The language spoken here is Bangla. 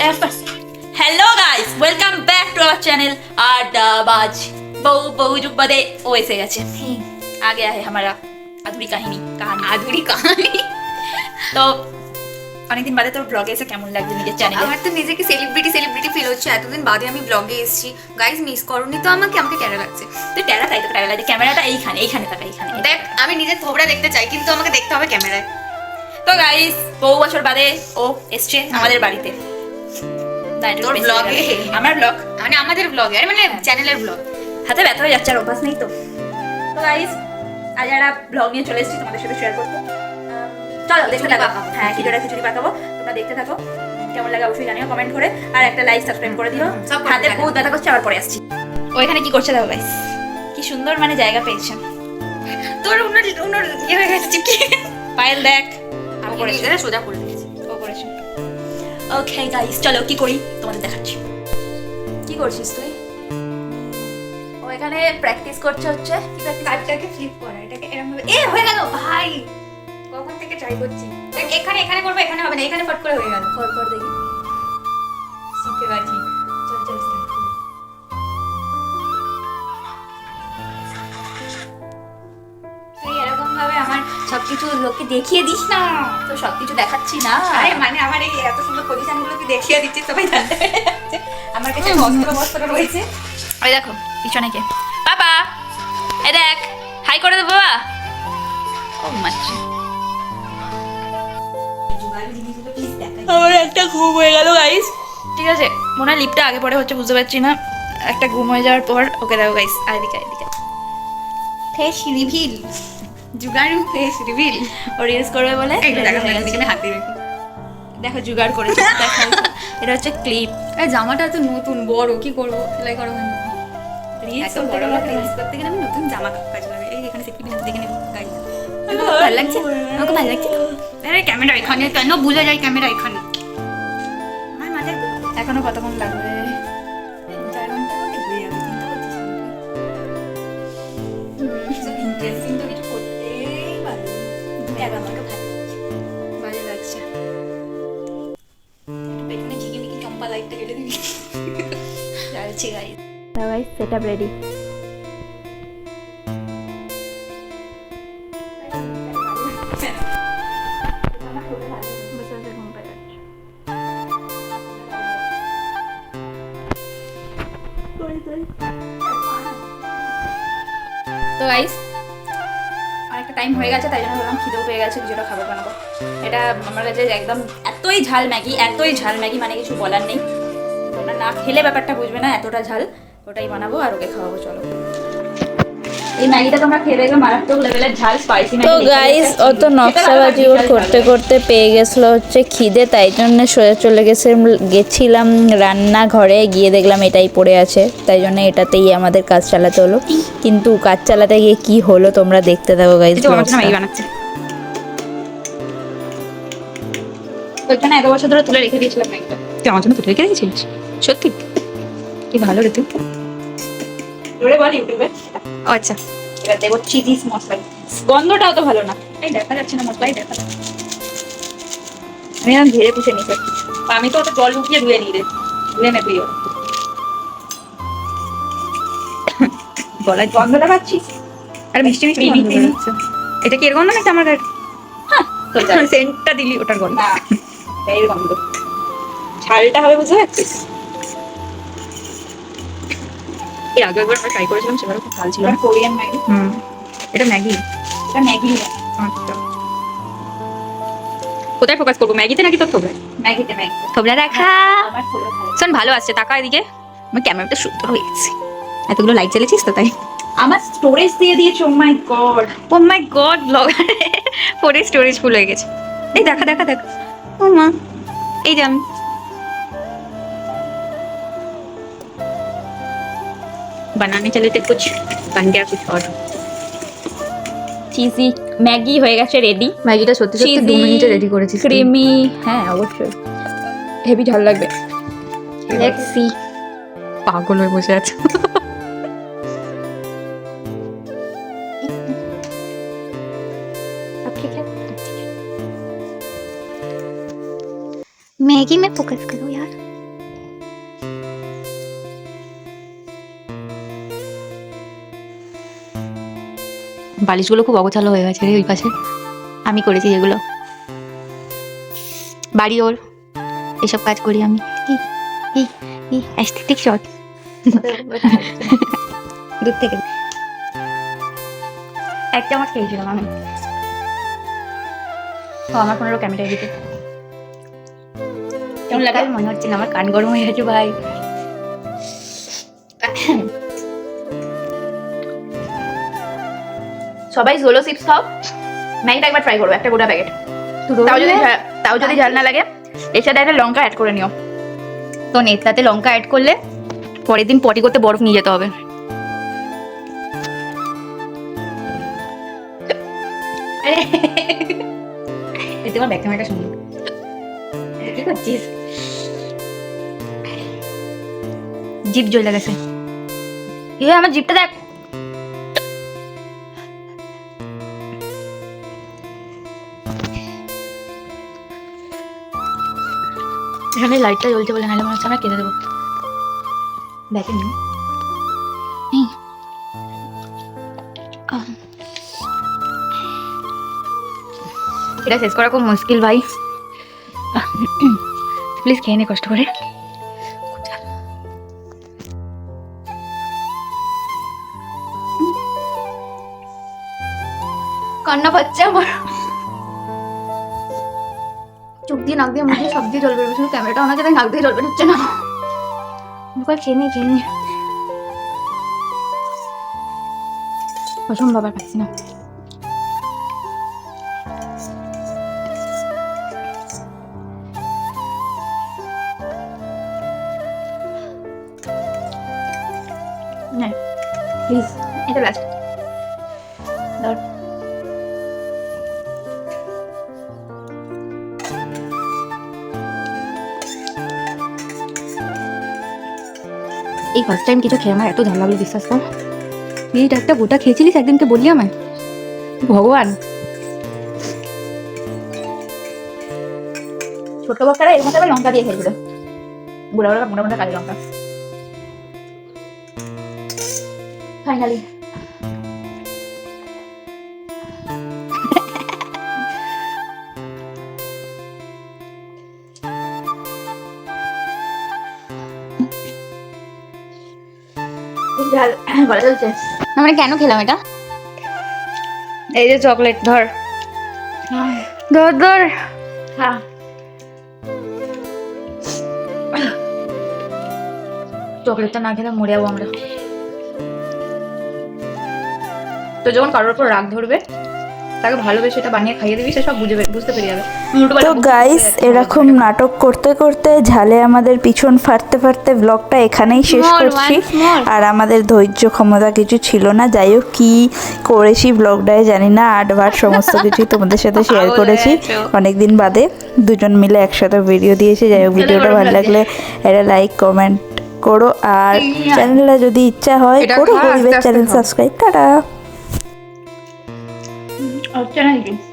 Hello guys welcome back to our channel আড্ডাবাজ বহু বহু যুগ বাদে ও এসে গেছে। আগে আহে হামারা আধুরি কাহিনী কাহানি। আধুরি কাহিনী। তো অনেকদিন বাদে তোর ব্লগে এসে কেমন লাগছে নিজের চ্যানেলে আমার তো নিজেকে সেলিব্রিটি সেলিব্রিটি ফিল হচ্ছে। এতদিন বাদে আমি ব্লগে এসেছি। গাইজ মিস করনি তো আমাকে। আমাকে ক্যামেরা লাগছে। তো ট্যারা তাই তো ট্যারা লাগছে। ক্যামেরাটা এইখানে এইখানে থাকা এইখানে। দেখ আমি নিজের থোবড়া দেখতে চাই কিন্তু আমাকে দেখতে হবে ক্যামেরায়। তো গাইজ বহু বছর বাদে ও এসছে আমাদের বাড়িতে। তোর। আমার ব্লগ মানে আমাদের ব্লগে আরে মানে চ্যানেলের ব্লগ হাতে ব্যথা হয়ে যাচ্ছে আর অভ্যাস নেই তো। তো গাইস আজ ব্লগ নিয়ে চলে এসেছি তোমাদের সাথে শেয়ার করতে। চলো দেখতে থাকো। হ্যাঁ খিচুড়ি খিচুড়ি পাকাবো। তোমরা দেখতে থাকো। কেমন লাগে অবশ্যই জানিও কমেন্ট করে। আর একটা লাইক সাবস্ক্রাইব করে দিও। হাতে বহুত ব্যথা করছে আবার পরে আসছি। ও এখানে কি করছে দেখো গাইস কি সুন্দর মানে জায়গা পেয়েছে। তোর উনার উনার ইয়ে হয়ে গেছে কি পায়েল দেখ। আমি নিজেরা সোজা করে ওকে গাইস চলো কি করি? তোমাদের দেখাচ্ছি। কি করছিস তুই? ও এখানে প্র্যাকটিস করছে হচ্ছে। কি প্র্যাকটিস কার্ডটাকে ফ্লিপ করা এটাকে এরকম ভাবে এ হয়ে গেল ভাই! কখন থেকে ট্রাই করছি? দেখ এখানে এখানে করব এখানে হবে না এখানে ফট করে হয়ে গেল। কর কর দেখি। শিখে পারছি সবকিছু লোককে দেখিয়ে দিস না। তো সবকিছু দেখাচ্ছি না। আরে মানে আমার এই এত সুন্দর পজিশনগুলো তুই দেখিয়ে দিচ্ছিস? সবাই জানতে আমার কাছে বস্ত্র বস্ত্র রয়েছে। ওই দেখো পিছনে কে? বাবা! এ দেখ হাই করে দেবো বাবা! ও দেখাই আমার একটা ঘুম হয়ে গেল গাইস ঠিক আছে মনে হয় লিপটা আগে পরে হচ্ছে বুঝতে পারছি না। একটা ঘুম হয়ে যাওয়ার পর ওকে দেখো গাইস আইদিকে এদিকে এদিকে। ফেস রিভিল জুগাড়ু ফেস রিভিল। ও রিলস করবে বলে? হাতে রেখে দেখো জুগাড় করেছে দেখো। এটা হচ্ছে ক্লিপ এই জামাটা তো নতুন বড় কি করব? সেলাই করো কেন? রিলস করতে গেলে আমি নতুন জামা লাগে এই এখানে সেফটি দেখে নেব ভালো লাগছে? আমাকে ভালো লাগছে? আরে ক্যামেরা এখানে কেন ক্যামেরা এখানে? আমার মাথায় এখনও কতক্ষণ লাগবে? দেখ আমাকে ভালো। বাজে লাগছে পেছনে ঝিকিমিকি চম্পা লাইটটা কেটে দিবি। যাচ্ছি গাইস গাইস সেটআপ রেডি বসে বসে ঘুম পেয়ে যাচ্ছে তো গাইস টাইম হয়ে গেছে, তাই জন্য ভাবলাম খিদেও পেয়ে গেছে, কিছুটা খাবার বানাবো। এটা আমার কাছে একদম এতই ঝাল ম্যাগি, এতই ঝাল ম্যাগি মানে কিছু বলার নেই। ওটা না খেলে ব্যাপারটা বুঝবে না, এতটা ঝাল, ওটাই বানাবো আর ওকে খাওয়াবো, চলো। তো গাইস অত নকশাবাজি ওর করতে করতে পেয়ে গেছিল হচ্ছে খিদে তাই জন্য সোজা চলে গেছে গেছিলাম রান্নাঘরে গিয়ে দেখলাম এটাই পড়ে আছে তাই জন্য এটাতেই আমাদের কাজ চালাতে হলো। কিন্তু কাজ চালাতে গিয়ে কি হলো তোমরা দেখতে থাকো গাইস ম্যাগি ওইখানে এত বছর ধরে তুলে রেখে দিয়েছিলাম তুই আমার জন্য তুলে রেখে দিয়েছিলিস? সত্যি? কি ভালো রে তুই। বল ইউটিউবে। আচ্ছা। এবার দেবো চিজি মশলা গন্ধটাও তো ভালো না। এই দেখা যাচ্ছে না মশলাই দেখা আমি এখন ধীরে পুষে নিতে। আমি তো ওটা জল ঢুকিয়ে ধুয়ে নিই রে। ধুয়ে নে তুইও। গলায় গন্ধটা পাচ্ছিস? আর মিষ্টি মিষ্টি গন্ধ। বেরোচ্ছে। এটা কি এর গন্ধ নাকি আমার গায়ে হ্যাঁ সেন্টটা দিলি ওটার গন্ধ। না এই গন্ধ। ঝালটা হবে বুঝতে পারছিস? এর আগে একবার ট্রাই করেছিলাম সেবারও খুব ভালো ছিল। Korean Maggi. হুম। এটা ম্যাগি? এটা ম্যাগি। আচ্ছা। কোথায় ফোকাস করব? ম্যাগিতে নাকি তোর থোবড়ায় ম্যাগিতে ম্যাগি। থোবড়া দেখা। ভালো শোন ভালো আসছে টাকা এদিকে। আমার ক্যামেরাটা সুন্দর হয়ে গেছে। এতগুলো লাইট জ্বেলেছিস তো তাই? আমার স্টোরেজ দিয়ে দিয়েছে ও my god oh my god blogger ফোনে স্টোরেজ ফুল হয়ে গেছে। এই দেখা দেখা দেখা। ও মা। এই যে আমি। बनाने चले थे कुछ बन गया कुछ और চিজি ম্যাগি হয়ে গেছে রেডি ম্যাগিটা সত্যি সত্যি দু Cheesy, মিনিটে রেডি করেছিস ক্রিমি হ্যাঁ অবশ্যই হেভি ঝাল লাগবে লেটস সি পাগল হয়ে বসে আছে अब ठीक है मैगी में फोकस करो यार বালিশগুলো খুব অগোছালো হয়ে গেছে ওই পাশে। আমি করেছি যেগুলো। বাড়ি ওর। এসব কাজ করি আমি। অ্যাস্থেটিক শট দূর থেকে। এক চামচ খেয়েছিলাম আমি। ও, আমার পনেরো ক্যামেরায় দিতে কেমন লাগে? মনে হচ্ছে না, আমার কান গরম হয়ে গেছে ভাই। সবাই সোলো চিপস খাও। ম্যাগিটা একবার ট্রাই করব একটা গোটা প্যাকেট তাও যদি তাও যদি ঝাল না লাগে এর সাথে একটা লঙ্কা অ্যাড করে নিও। তো নেতাতে লঙ্কা অ্যাড করলে পরের দিন পটি করতে বরফ নিয়ে যেতে হবে। আরে, এই তোমার ব্যাক ক্যামেরাটা শুনুন। কি করছিস? জিপ জ্বলে গেছে। এ আমার জিপটা দেখ। এখানে লাইটটা জ্বলছে বলে নাহলে মনে হচ্ছে আমরা কেঁদে দেবো। ব্যাকে নিই এটা শেষ করা খুব মুশকিল ভাই। প্লিজ খেয়ে নে কষ্ট করে। কান্না পাচ্ছে আমার দিয়ে নাক দিয়ে মুখ দিয়ে সব দিয়ে জল বেরোবে শুধু ক্যামেরাটা আমাকে তাই নাক দিয়ে জল বেরোচ্ছে না। মুখে খেয়ে নি খেয়ে নি। অসম্ভব আর পাচ্ছি না। প্লিজ এটা লাস্ট ধর। এই ফার্স্ট টাইম কিছু খেয়ে আমার এত ঝাল লাগল বিশ্বাস কর। এইটা একটা গোটা খেয়েছিলিস একদিনকে বললি আমায়? ভগবান। ছোট বাচ্চারা এর মধ্যে আবার লঙ্কা দিয়ে খেয়েছিল বুড়া বুড়া মোটা মোটা কালি লঙ্কা। ফাইনালি ঝাল গলা চলছে। আমরা কেন খেলাম এটা? এই যে চকলেট ধর। ধর ধর। হ্যাঁ চকলেটটা না খেলে মরে যাব আমরা। তো যখন কারোর উপর রাগ ধরবে তাকে ভালোবেসে এটা বানিয়ে খাইয়ে দিবি সে সব বুঝে বুঝতে পেরে যাবে। তো গাইস এরকম নাটক করতে করতে ঝালে আমাদের পিছন ফাটতে ফাটতে ব্লগটা এখানেই শেষ করছি। আর আমাদের ধৈর্য ক্ষমতা কিছু ছিল না। যাই হোক কি করেছি ব্লগটায় জানি না আট বার সমস্ত কিছু তোমাদের সাথে শেয়ার করেছি। অনেকদিন বাদে দুজন মিলে একসাথে ভিডিও দিয়েছি। যাই হোক ভিডিওটা ভালো লাগলে এটা লাইক কমেন্ট করো। আর চ্যানেলটা যদি ইচ্ছা হয় করো। খা, আস্তে গরিবের আস্তে চ্যানেল খাও। সাবস্ক্রাইব টাটা হচ্ছে না নাকি